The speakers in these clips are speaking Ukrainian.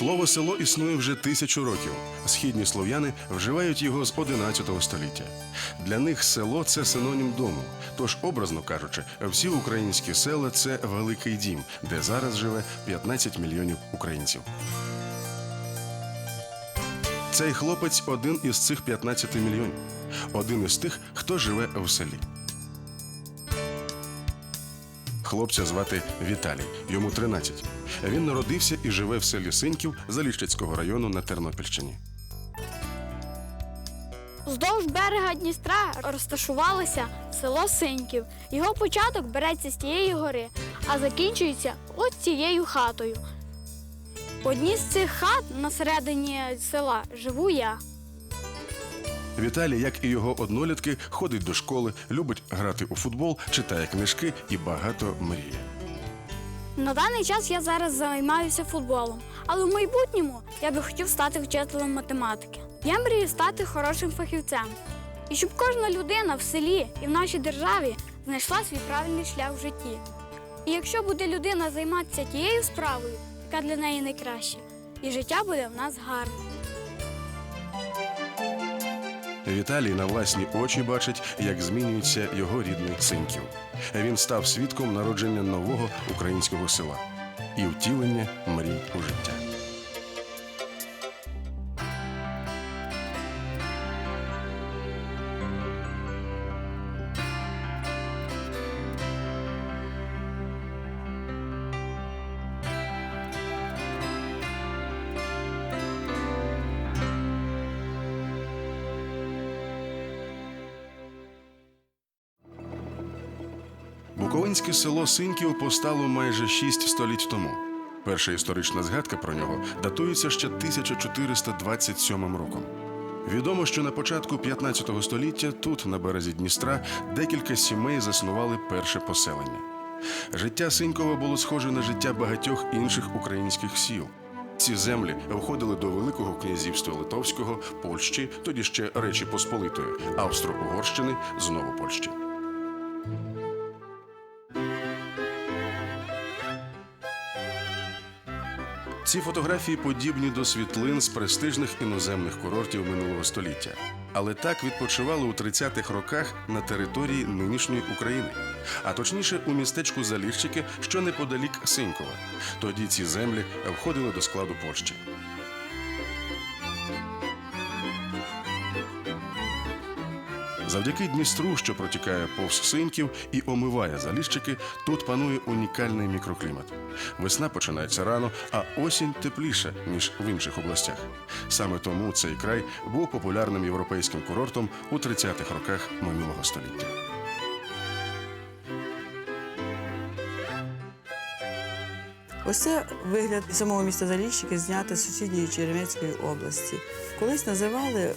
Слово село існує вже тисячу років. Східні слов'яни вживають його з 11 століття. Для них село це синонім дому. Тож, образно кажучи, всі українські села це великий дім, де зараз живе 15 мільйонів українців. Цей хлопець один із цих 15 мільйонів, один із тих, хто живе в селі. Хлопця звати Віталій, йому 13. Він народився і живе в селі Синьків Заліщицького району на Тернопільщині. Вздовж берега Дністра розташувалося село Синьків. Його початок береться з тієї гори, а закінчується ось цією хатою. В одній з цих хат на середині села живу я. Віталій, як і його однолітки, ходить до школи, любить грати у футбол, читає книжки і багато мріє. На даний час я зараз займаюся футболом, але в майбутньому я би хотів стати вчителем математики. Я мрію стати хорошим фахівцем. І щоб кожна людина в селі і в нашій державі знайшла свій правильний шлях в житті. І якщо буде людина займатися тією справою, яка для неї найкраща, і життя буде в нас гарне. Віталій на власні очі бачить, як змінюється його рідний цинків. Він став свідком народження нового українського села і втілення мрій у життя. Буковинське село Синьків постало майже шість століть тому. Перша історична згадка про нього датується ще 1427 роком. Відомо, що на початку 15 століття тут, на березі Дністра, декілька сімей заснували перше поселення. Життя Синькова було схоже на життя багатьох інших українських сіл. Ці землі входили до Великого князівства Литовського, Польщі, тоді ще Речі Посполитої, Австро-Угорщини, знову Польщі. Ці фотографії подібні до світлин з престижних іноземних курортів минулого століття. Але так відпочивали у 30-х роках на території нинішньої України, а точніше у містечку Заліщики, що неподалік Синькова. Тоді ці землі входили до складу Польщі. Завдяки Дністру, що протікає повз синьків і омиває заліщики, тут панує унікальний мікроклімат. Весна починається рано, а осінь тепліша, ніж в інших областях. Саме тому цей край був популярним європейським курортом у 30-х роках минулого століття. Ось це вигляд самого міста Заліщики знято з сусідньої Черемецької області. Колись називали е,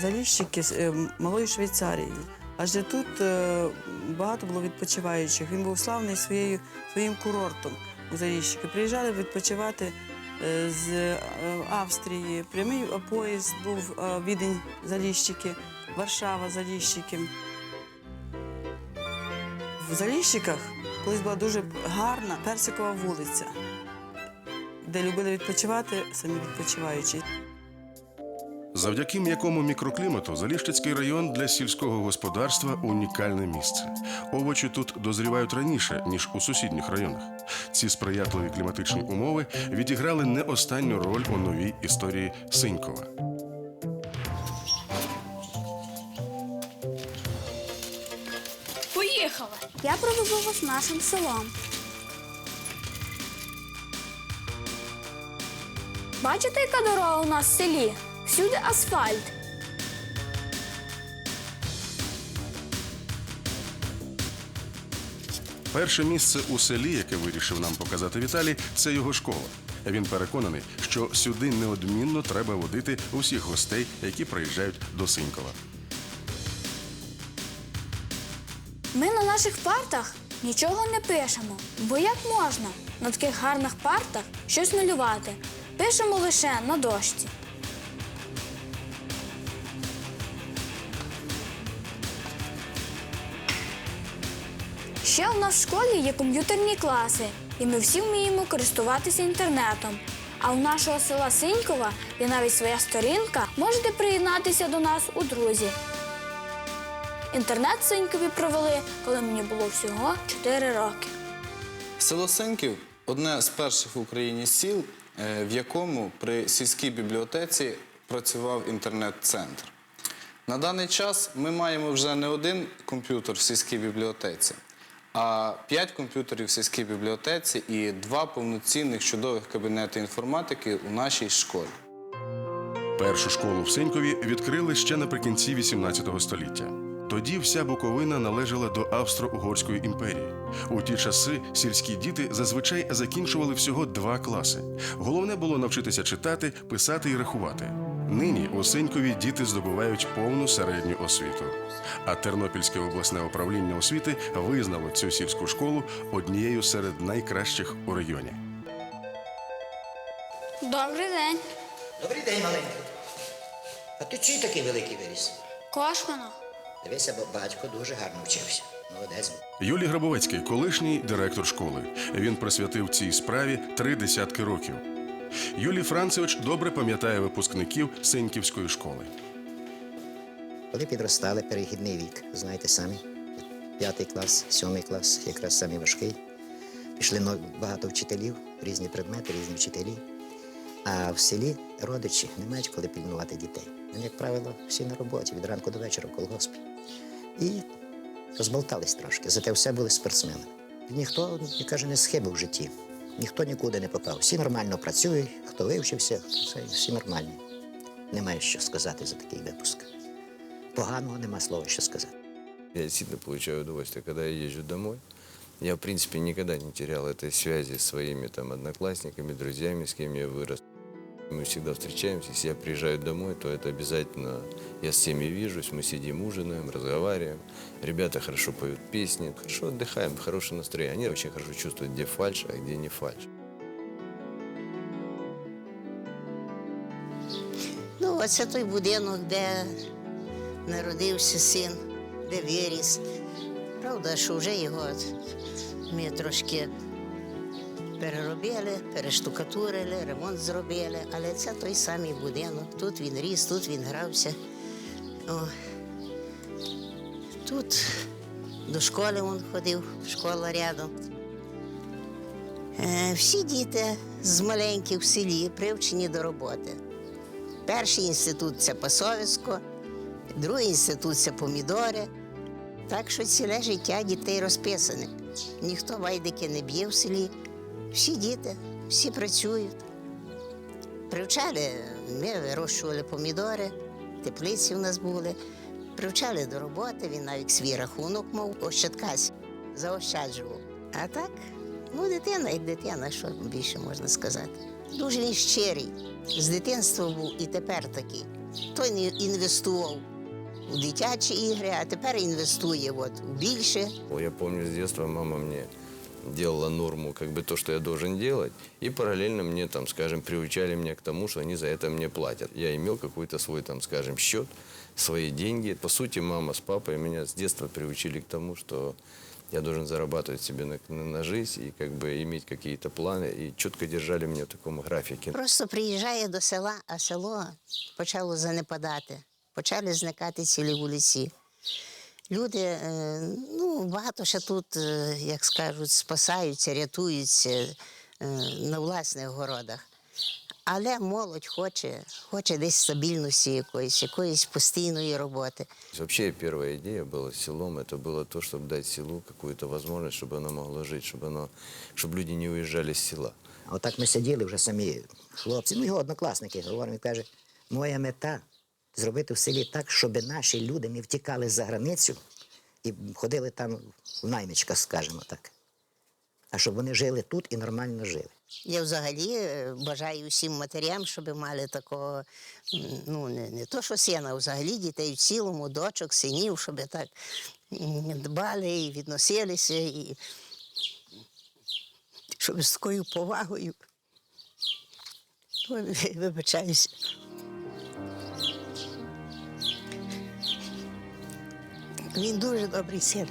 Заліщики е, малою Швейцарією, адже тут е, багато було відпочиваючих. Він був славний своєю, своїм курортом у Заліщики. Приїжджали відпочивати е, з е, Австрії. Прямий поїзд був е, Відень Заліщики, Варшава Заліщики. В Заліщиках колись була дуже гарна персикова вулиця, де любили відпочивати самі відпочиваючі. Завдяки м'якому мікроклімату Заліщицький район для сільського господарства унікальне місце. Овочі тут дозрівають раніше ніж у сусідніх районах. Ці сприятливі кліматичні умови відіграли не останню роль у новій історії Синькова. Поїхали! Я проведу вас нашим селом. Бачите, яка дорога у нас в селі? Всюди асфальт. Перше місце у селі, яке вирішив нам показати Віталій, це його школа. Він переконаний, що сюди неодмінно треба водити усіх гостей, які приїжджають до Синькова. Ми на наших партах нічого не пишемо, бо як можна на таких гарних партах щось малювати? Пишемо лише на дошці. Ще у нас в школі є комп'ютерні класи, і ми всі вміємо користуватися інтернетом. А у нашого села Синькова є навіть своя сторінка. Можете приєднатися до нас у друзі. Інтернет Синькові провели, коли мені було всього 4 роки. Село Сенків одне з перших в Україні сіл, е, в якому при сільській бібліотеці працював інтернет-центр. На даний час ми маємо вже не один комп'ютер в сільській бібліотеці, а п'ять комп'ютерів в сільській бібліотеці і два повноцінних чудових кабінети інформатики у нашій школі. Першу школу в Синькові відкрили ще наприкінці 18 століття. Тоді вся Буковина належала до Австро-Угорської імперії. У ті часи сільські діти зазвичай закінчували всього два класи. Головне було навчитися читати, писати і рахувати. Нині у Синькові діти здобувають повну середню освіту. А Тернопільське обласне управління освіти визнало цю сільську школу однією серед найкращих у районі. Добрий день, Добрий день, маленький. А ти чий такий великий виріс? Кошмана. Дивися, бо батько дуже гарно вчився. Молодець. Юлій Грабовецький, колишній директор школи. Він присвятив цій справі три десятки років. Юлій Францевич добре пам'ятає випускників Синьківської школи. Коли підростали, перехідний вік, знаєте самі. П'ятий клас, сьомий клас, якраз самий важкий. Пішли багато вчителів, різні предмети, різні вчителі. А в селі родичі не мають коли пільнувати дітей. Вони, як правило, всі на роботі від ранку до вечора в колгоспі. І розболтались трошки, зате все були спортсменами. Ніхто, я кажу, не схибив в житті. Ніхто нікуди не попав. Всі нормально працюють, хто вивчився, все, всі нормальні. Немає що сказати за такий випуск. Поганого нема слова, що сказати. Я сильно получаю удовольствие, когда я езжу домой. Я, в принципе, никогда не терял этой связи с своими там одноклассниками, друзьями, с кем я вырос. Мы всегда встречаемся. Если я приезжаю домой, то это обязательно я с всеми вижусь, мы сидим, ужинаем, разговариваем. Ребята хорошо поют песни, хорошо отдыхаем, хорошее настроение. Они очень хорошо чувствуют, где фальшь, а где не фальшь. Ну, оце той будинок, де народився син, де виріс. Правда, що вже його от ми трошки переробили, перештукатурили, ремонт зробили, але це той самий будинок. Тут він ріс, тут він грався. О. Тут до школи він ходив, школа рядом. Е, Всі діти з маленьких в селі привчені до роботи. Перший інститут це пасовисько, другий інститут це помідори. Так що ціле життя дітей розписане. Ніхто вайдики не б'є в селі. Всі діти, всі працюють. Привчали, ми вирощували помідори, теплиці в нас були. Привчали до роботи, він навіть свій рахунок мав ощадкась, заощаджував. А так, ну, дитина як дитина, що більше можна сказати. Дуже він щирий. З дитинства був і тепер такий. Той не інвестував у дитячі ігри, а тепер інвестує от, у більше. Я помню, с детства мама мне делала норму, как бы то, что я должен делать, и параллельно мне, там, скажем, приучали меня к тому, что они за это мне платят. Я имел какой-то свой, там, скажем, счет, свои деньги. По сути, мама с папой меня с детства приучили к тому, что я должен зарабатывать себе на, на, на жизнь и как бы иметь какие-то планы, и четко держали меня в таком графике. Просто приїжджає до села, а село почало занепадати, почали зникати цілі вулиці. Люди, е, ну, багато ще тут, е, як скажуть, спасаються, рятуються е, на власних городах. Але молодь хоче, хоче десь стабільності якоїсь, якоїсь постійної роботи. Вообще первая идея была с селом, это было то, чтобы дать селу какую-то возможность, чтобы оно могло жить, чтобы, оно, чтобы люди не уезжали с села. А отак ми сиділи вже самі хлопці, ну його однокласники, говоримо, він каже, моя мета зробити в селі так, щоб наші люди не втікали за границю і ходили там в наймичках, скажімо так. А щоб вони жили тут і нормально жили. Я взагалі е, бажаю всім матерям, щоб мали такого, ну не, не то, що сина, а взагалі дітей в цілому, дочок, синів, щоб так дбали і відносилися, і щоб з такою повагою. Вибачаюся. Він дуже добрий син.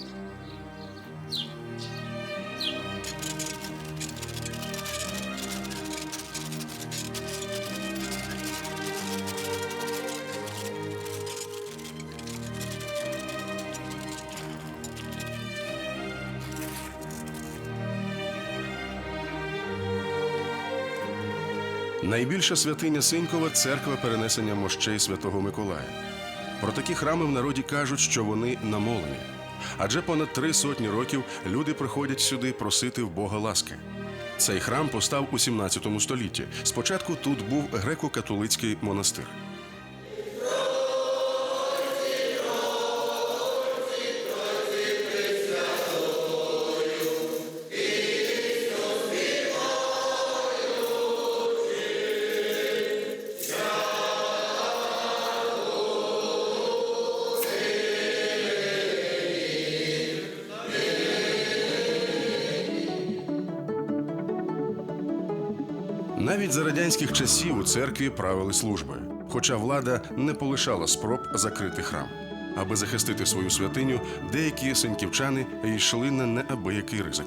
Найбільша святиня Синькова церква перенесення мощей Святого Миколая. Про такі храми в народі кажуть, що вони намолені. Адже понад три сотні років люди приходять сюди просити в Бога ласки. Цей храм постав у 17 столітті. Спочатку тут був греко-католицький монастир. Навіть за радянських часів у церкві правили служби, хоча влада не полишала спроб закрити храм. Аби захистити свою святиню, деякі синьківчани йшли на неабиякий ризик.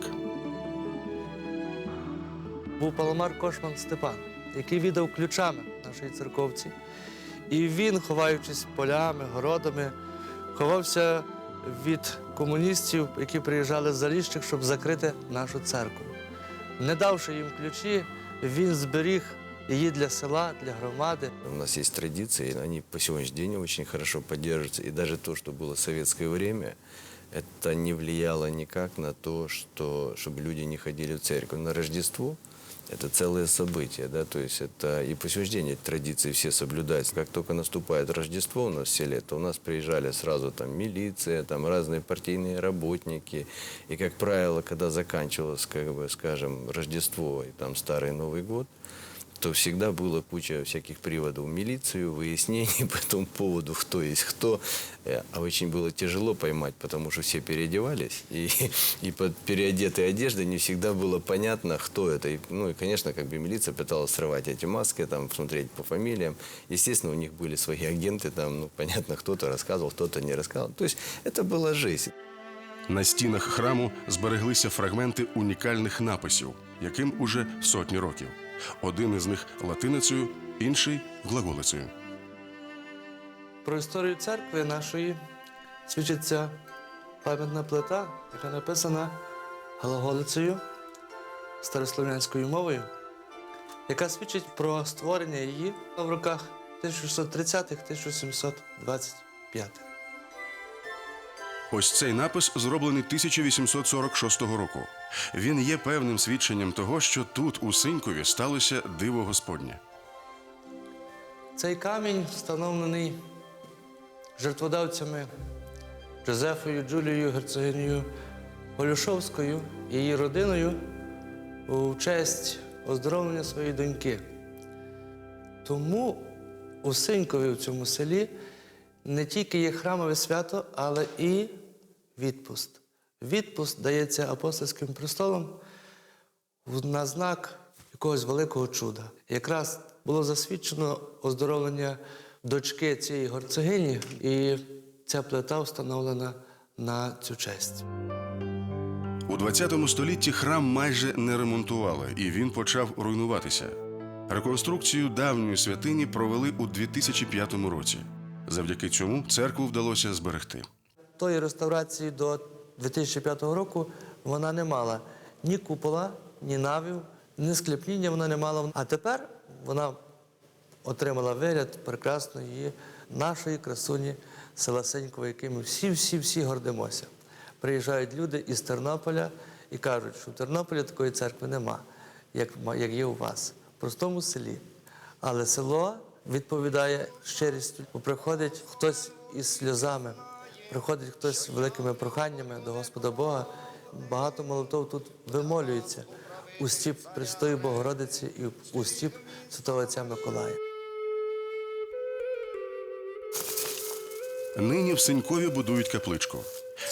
був паламар Кошман Степан, який віддав ключами нашої церковці. І він, ховаючись полями, городами, ховався від комуністів, які приїжджали з Заліщик, щоб закрити нашу церкву. Не давши їм ключі, він зберіг її для села, для громади. У нас есть традиции, и они по сегодняшний день очень хорошо поддерживаются. И даже то, что было в советское время, это не влияло никак на то, что, чтобы люди не ходили в церковь. На Рождество это целое событие, да, то есть это и по традиции все соблюдаются. Как только наступает Рождество у нас в селе, то у нас приезжали сразу там милиция, там разные партийные работники. И, как правило, когда заканчивалось, как бы, скажем, Рождество и там Старый Новый год, то всегда была куча всяких приводов в милицию, выяснений по этому поводу, кто есть кто. Э, А очень было тяжело поймать, потому что все переодевались, и, и под переодетой одеждой не всегда было понятно, кто это. И, ну и, конечно, как бы милиция пыталась срывать эти маски, там, смотреть по фамилиям. Естественно, у них были свои агенты, там, ну, понятно, кто-то рассказывал, кто-то не рассказывал. То есть это была жизнь. На стінах храму збереглися фрагменти унікальних написів, яким уже сотні років. Один із них латиницею, інший глаголицею. Про історію церкви нашої свідчиться пам'ятна плита, яка написана глаголицею старослов'янською мовою, яка свідчить про створення її в роках 1630-1725. Ось цей напис зроблений 1846 року. Він є певним свідченням того, що тут, у Синькові, сталося диво Господнє. Цей камінь встановлений жертводавцями Джозефою Джулією Герцогинею Олюшовською і її родиною у честь оздоровлення своєї доньки. Тому у Синькові в цьому селі не тільки є храмове свято, але і відпуст. Відпуст дається апостольським престолом на знак якогось великого чуда. Якраз було засвідчено оздоровлення дочки цієї горцогині, і ця плита встановлена на цю честь. У 20 столітті храм майже не ремонтували, і він почав руйнуватися. Реконструкцію давньої святині провели у 2005 році. Завдяки цьому церкву вдалося зберегти. Тої реставрації до 2005 року вона не мала ні купола, ні навів, ні склепіння вона не мала. А тепер вона отримала вигляд прекрасної нашої красуні села Сеньково, яким ми всі-всі-всі гордимося. Приїжджають люди із Тернополя і кажуть, що в Тернополі такої церкви нема, як, як є у вас, в простому селі. Але село відповідає щирістю, бо приходить хтось із сльозами, приходить хтось з великими проханнями до Господа Бога. Багато молитов тут вимолюється у стіп Престої Богородиці і у стіп Святого Отця Миколая. Нині в Синькові будують капличку.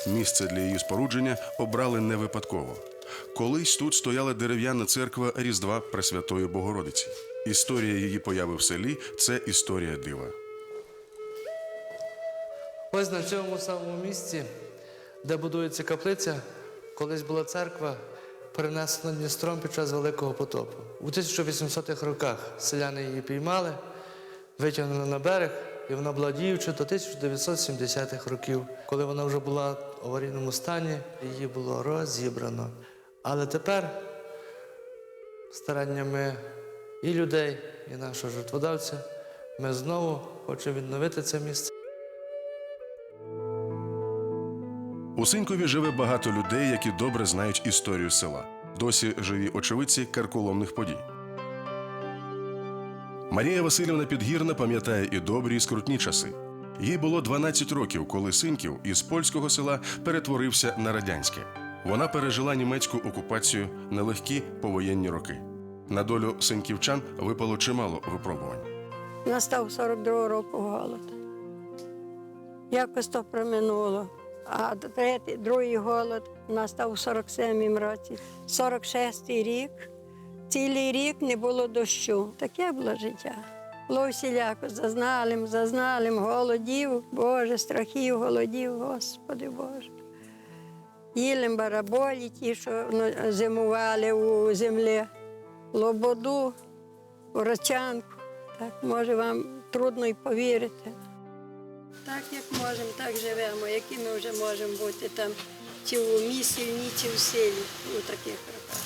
Місце для її спорудження обрали не випадково. Колись тут стояла дерев'яна церква Різдва Пресвятої Богородиці. Історія її появи в селі це історія дива. Ось на цьому самому місці, де будується каплиця, колись була церква, перенесена Дністром під час Великого потопу. У 1800-х роках селяни її піймали, витягнули на берег, і вона була діюча до 1970-х років. Коли вона вже була в аварійному стані, її було розібрано. Але тепер стараннями і людей, і нашого жертводавця. Ми знову хочемо відновити це місце. У Синькові живе багато людей, які добре знають історію села. Досі живі очевидці карколомних подій. Марія Васильівна Підгірна пам'ятає і добрі, і скрутні часи. Їй було 12 років, коли Синьків із польського села перетворився на радянське. Вона пережила німецьку окупацію нелегкі повоєнні роки. На долю синьківчан випало чимало випробувань. Настав 42 року голод. Якось то проминуло. А третій, другий голод настав у 47-м році. 46-й рік, цілий рік не було дощу. Таке було життя. Було всіляко зазналим, зазналим, голодів, Боже, страхів, голодів, Господи Боже. Їлим бараболі, ті, що зимували у землі, лободу, урочанку. Так, може, вам трудно й повірити. Так, як можемо, так живемо, які ми вже можемо бути там, чи в місті, ні, чи в селі у таких роках.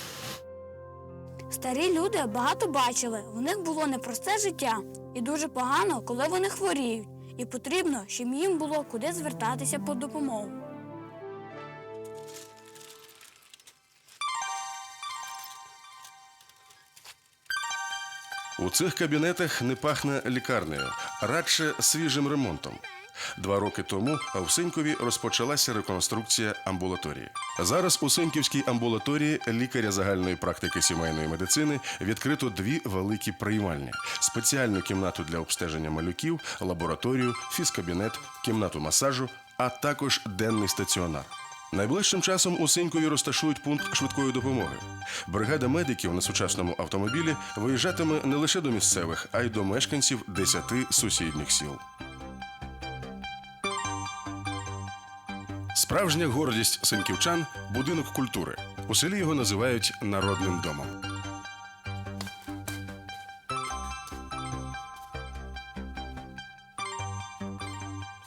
Старі люди багато бачили, у них було непросте життя, і дуже погано, коли вони хворіють, і потрібно, щоб їм було куди звертатися по допомогу. У цих кабінетах не пахне лікарнею, радше свіжим ремонтом. Два роки тому в Синькові розпочалася реконструкція амбулаторії. Зараз у Синьківській амбулаторії лікаря загальної практики сімейної медицини відкрито дві великі приймальні: спеціальну кімнату для обстеження малюків, лабораторію, фізкабінет, кімнату масажу, а також денний стаціонар. Найближчим часом у Синькові розташують пункт швидкої допомоги. Бригада медиків на сучасному автомобілі виїжджатиме не лише до місцевих, а й до мешканців десяти сусідніх сіл. Справжня гордість синківчан будинок культури. У селі його називають народним домом.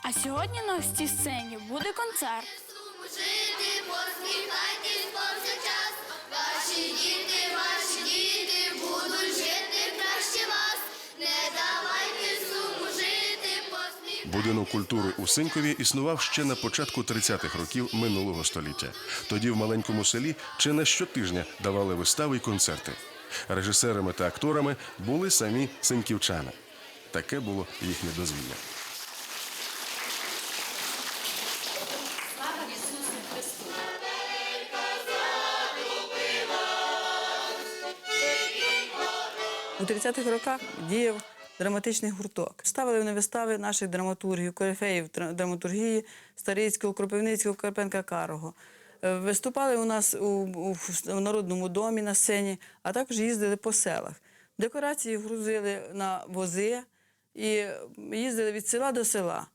А сьогодні на ось цій сцені буде концерт. Жити, Будинок культури у Синькові існував ще на початку 30-х років минулого століття. Тоді в маленькому селі чи не щотижня давали вистави й концерти. Режисерами та акторами були самі синьківчани. Таке було їхнє дозвілля. У 30-х роках діяв драматичний гурток. Ставили вони вистави наших драматургів, корифеїв драматургії Старицького, Кропивницького, Карпенка Карого. Е, Виступали у нас у, у, в Народному домі на сцені, а також їздили по селах. Декорації грузили на вози і їздили від села до села.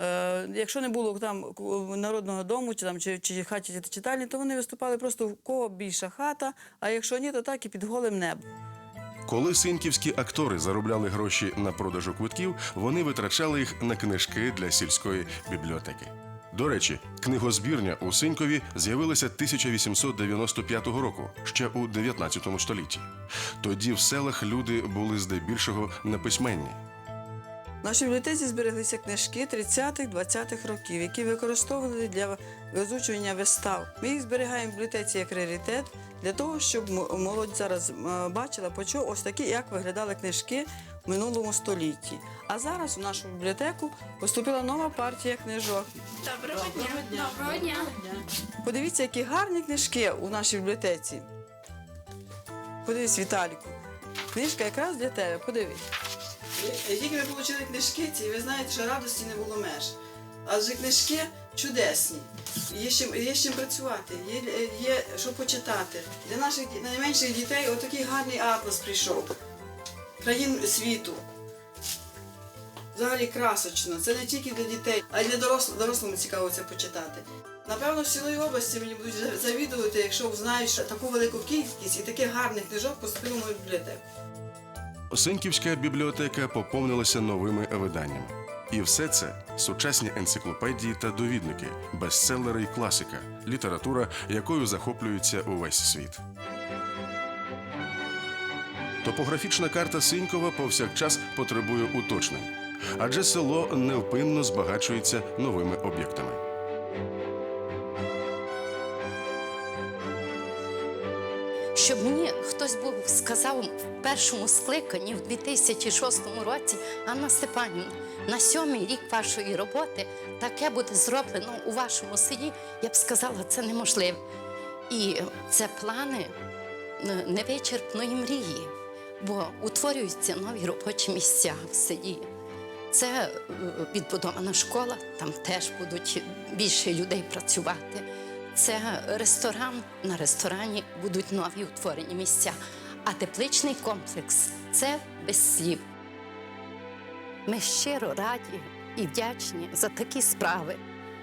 Е, якщо не було там народного дому чи, там, чи, чи хаті чи читальні, то вони виступали просто в кого більша хата, а якщо ні, то так і під голим небом. Коли синьківські актори заробляли гроші на продажу квитків, вони витрачали їх на книжки для сільської бібліотеки. До речі, книгозбірня у Синькові з'явилася 1895 року, ще у 19 столітті. Тоді в селах люди були здебільшого неписьменні. В нашій бібліотеці збереглися книжки 30-х-20-х років, які використовували для озвучування вистав. Ми їх зберігаємо в бібліотеці як раритет для того, щоб молодь зараз е, бачила, почула ось такі, як виглядали книжки в минулому столітті. А зараз у нашу бібліотеку поступила нова партія книжок. Доброго дня. Доброго дня. Подивіться, які гарні книжки у нашій бібліотеці. Подивись, Віталіку. Книжка якраз для тебе, подивись. Тільки ми отримали книжки ці, ви знаєте, що радості не було меж. Адже книжки чудесні. Є з чим, є з чим працювати, є, є що почитати. Для наших найменших дітей отакий гарний атлас прийшов. Країн світу. Взагалі красочно. Це не тільки для дітей, а й для дорослих. Дорослим цікаво це почитати. Напевно, в цілої області мені будуть завідувати, якщо що таку велику кількість і таких гарних книжок поступило в мою бібліотеку. Синьківська бібліотека поповнилася новими виданнями. І все це сучасні енциклопедії та довідники, бестселери й класика, література, якою захоплюється увесь світ. Топографічна карта Синькова повсякчас потребує уточнень, адже село невпинно збагачується новими об'єктами. Щоб мені сказав в першому скликанні в 2006 році, Анна Степанівна, на сьомий рік вашої роботи таке буде зроблено у вашому селі, я б сказала, це неможливо. І це плани невичерпної мрії, бо утворюються нові робочі місця в селі. Це е, відбудована школа, там теж будуть більше людей працювати. Це ресторан. На ресторані будуть нові утворені місця. А тепличний комплекс це без слів. Ми щиро раді і вдячні за такі справи,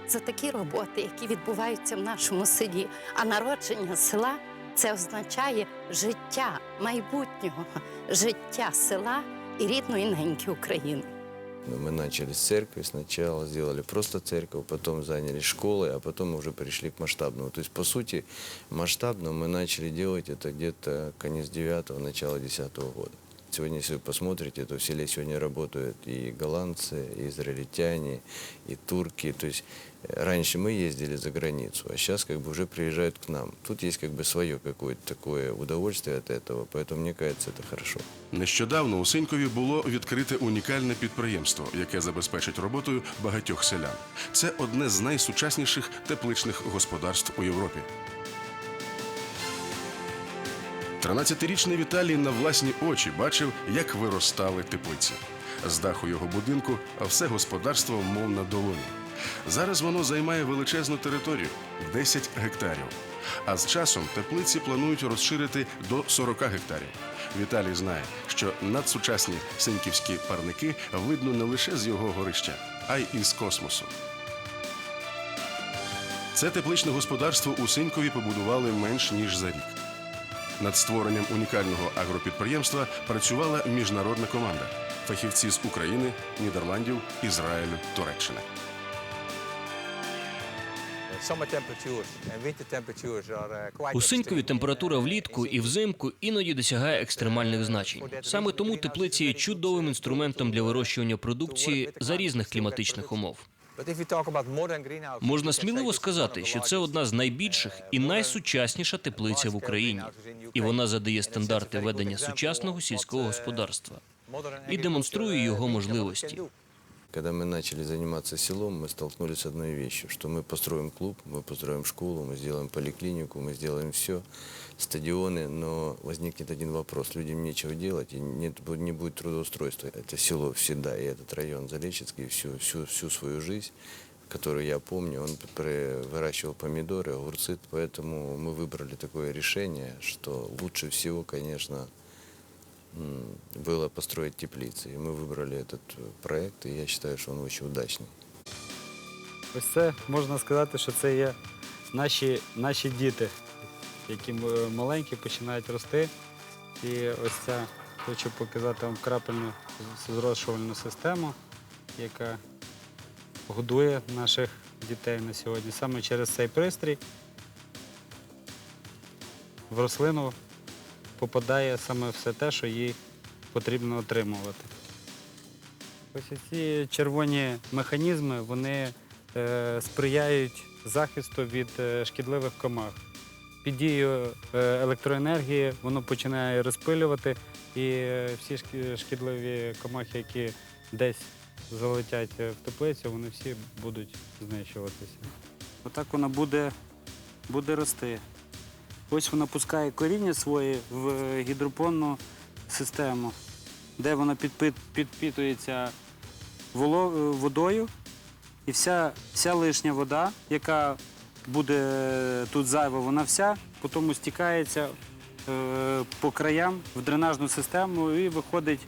за такі роботи, які відбуваються в нашому селі. А народження села це означає життя майбутнього, життя села і рідної неньки України. Ну, Мы начали с церкви сначала, сделали просто церковь, потом занялись школой, а потом мы уже перешли к масштабному. То есть, по сути, масштабно мы начали делать это где-то конец 9 начало 10 года. Сегодня, если вы посмотрите, то в селе сегодня работают и голландцы, и израильтяне, и турки. То есть э, раньше мы ездили за границу, а сейчас как бы уже приезжают к нам. Тут есть как бы свое какое-то такое удовольствие от этого, поэтому мне кажется, это хорошо. Нещодавно у Синькові було відкрите унікальне підприємство, яке забезпечить роботою багатьох селян. Це одне з найсучасніших тепличних господарств у Європі. 13-річний Віталій на власні очі бачив, як виростали теплиці. З даху його будинку все господарство мов на долоні. Зараз воно займає величезну територію 10 гектарів. А з часом теплиці планують розширити до 40 гектарів. Віталій знає, що надсучасні синьківські парники видно не лише з його горища, а й із космосу. Це тепличне господарство у Синькові побудували менш ніж за рік. Над створенням унікального агропідприємства працювала міжнародна команда фахівці з України, Нідерландів, Ізраїлю, Туреччини. У Синькові температура влітку і взимку іноді досягає екстремальних значень. Саме тому теплиці є чудовим інструментом для вирощування продукції за різних кліматичних умов. Можна сміливо сказати, що це одна з найбільших і найсучасніша теплиця в Україні, і вона задає стандарти ведення сучасного сільського господарства і демонструє його можливості. Когда мы начали заниматься селом, мы столкнулись с одной вещью, что мы построим клуб, мы построим школу, мы сделаем поликлинику, мы сделаем все, стадионы, но возникнет один вопрос. Людям нечего делать, и нет, бу- не будет трудоустройства. Это село всегда, и этот район Залечицкий всю, всю, всю свою жизнь, которую я помню, он при- выращивал помидоры, огурцы, поэтому мы выбрали такое решение, что лучше всего, конечно, м, было построить теплицы. И мы выбрали этот э, проект, и я считаю, что он очень удачный. Ось це можна сказати, що це є наші, наші діти, які м- маленькі починають рости. І ось ця хочу показати вам крапельну з- зрошувальну систему, яка годує наших дітей на сьогодні. Саме через цей пристрій в рослину попадає саме все те, що їй потрібно отримувати. Ось ці червоні механізми вони е, сприяють захисту від е, шкідливих комах. Під дією е, електроенергії воно починає розпилювати, і е, всі шкідливі комахи, які десь залетять в теплицю, вони всі будуть знищуватися. Отак вона буде, буде рости. Ось вона пускає коріння своє в гідропонну систему, де вона підпит, підпитується е, водою, і вся, вся лишня вода, яка буде тут зайва, вона вся потім стікається е, по краям в дренажну систему і виходить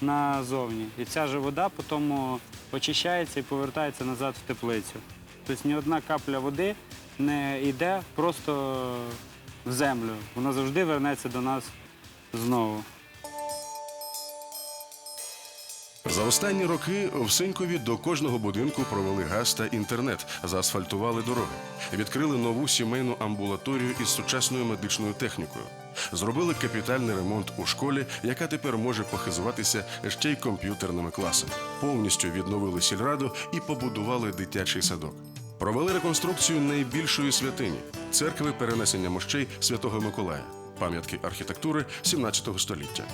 назовні. І ця же вода потім очищається і повертається назад в теплицю. Тобто ні одна капля води не йде просто в землю. Вона завжди вернеться до нас знову. За останні роки в Синькові до кожного будинку провели газ та інтернет, заасфальтували дороги, відкрили нову сімейну амбулаторію із сучасною медичною технікою, зробили капітальний ремонт у школі, яка тепер може похизуватися ще й комп'ютерними класами. Повністю відновили сільраду і побудували дитячий садок. Провели реконструкцію найбільшої святині церкви перенесення мощей Святого Миколая, пам'ятки архітектури 17 століття.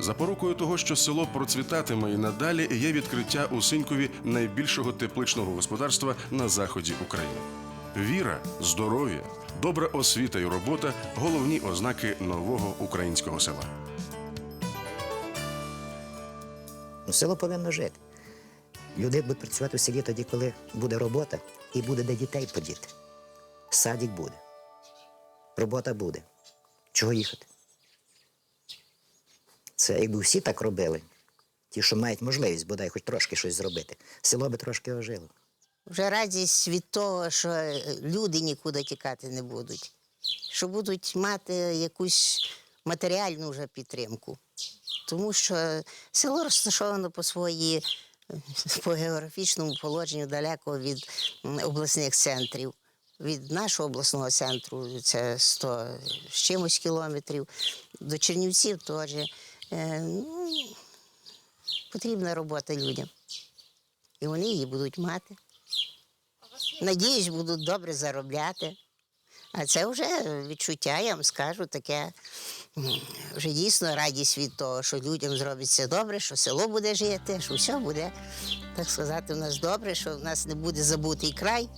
Запорукою того, що село процвітатиме і надалі, є відкриття у Синькові найбільшого тепличного господарства на заході України. Віра, здоров'я, добра освіта і робота головні ознаки нового українського села. Ну, село повинно жити. Люди будуть працювати у селі тоді, коли буде робота і буде де дітей подіти. Садик буде. Робота буде. Чого їхати? Це якби всі так робили, ті, що мають можливість, бодай хоч трошки щось зробити, село би трошки ожило. Вже радість від того, що е, люди нікуди тікати не будуть, що будуть мати якусь матеріальну вже підтримку. Тому що село розташовано по своїй по географічному положенню далеко від обласних центрів. Від нашого обласного центру це 100 з чимось кілометрів, до Чернівців теж. Е, ну, потрібна робота людям. І вони її будуть мати. Надіюсь, будуть добре заробляти. А це вже відчуття, я вам скажу, таке вже дійсно радість від того, що людям зробиться добре, що село буде жити, що все буде, так сказати, у нас добре, що в нас не буде забутий край.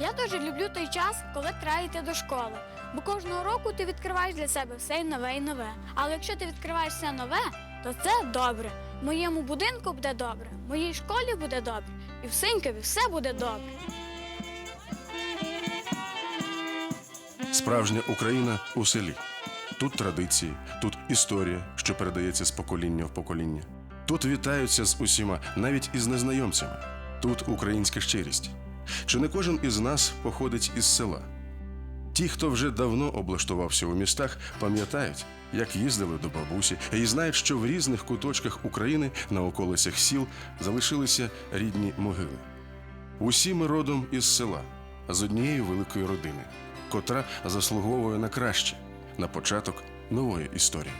Я дуже люблю той час, коли треба йти до школи. Бо кожного року ти відкриваєш для себе все нове і нове. Але якщо ти відкриваєш все нове, то це добре. Моєму будинку буде добре, моїй школі буде добре, і в Синькові все буде добре. Справжня Україна у селі. Тут традиції, тут історія, що передається з покоління в покоління. Тут вітаються з усіма, навіть із незнайомцями. Тут українська щирість. Чи не кожен із нас походить із села? Ті, хто вже давно облаштувався у містах, пам'ятають, як їздили до бабусі, і знають, що в різних куточках України на околицях сіл залишилися рідні могили. Усі ми родом із села, з однієї великої родини, котра заслуговує на краще, на початок нової історії.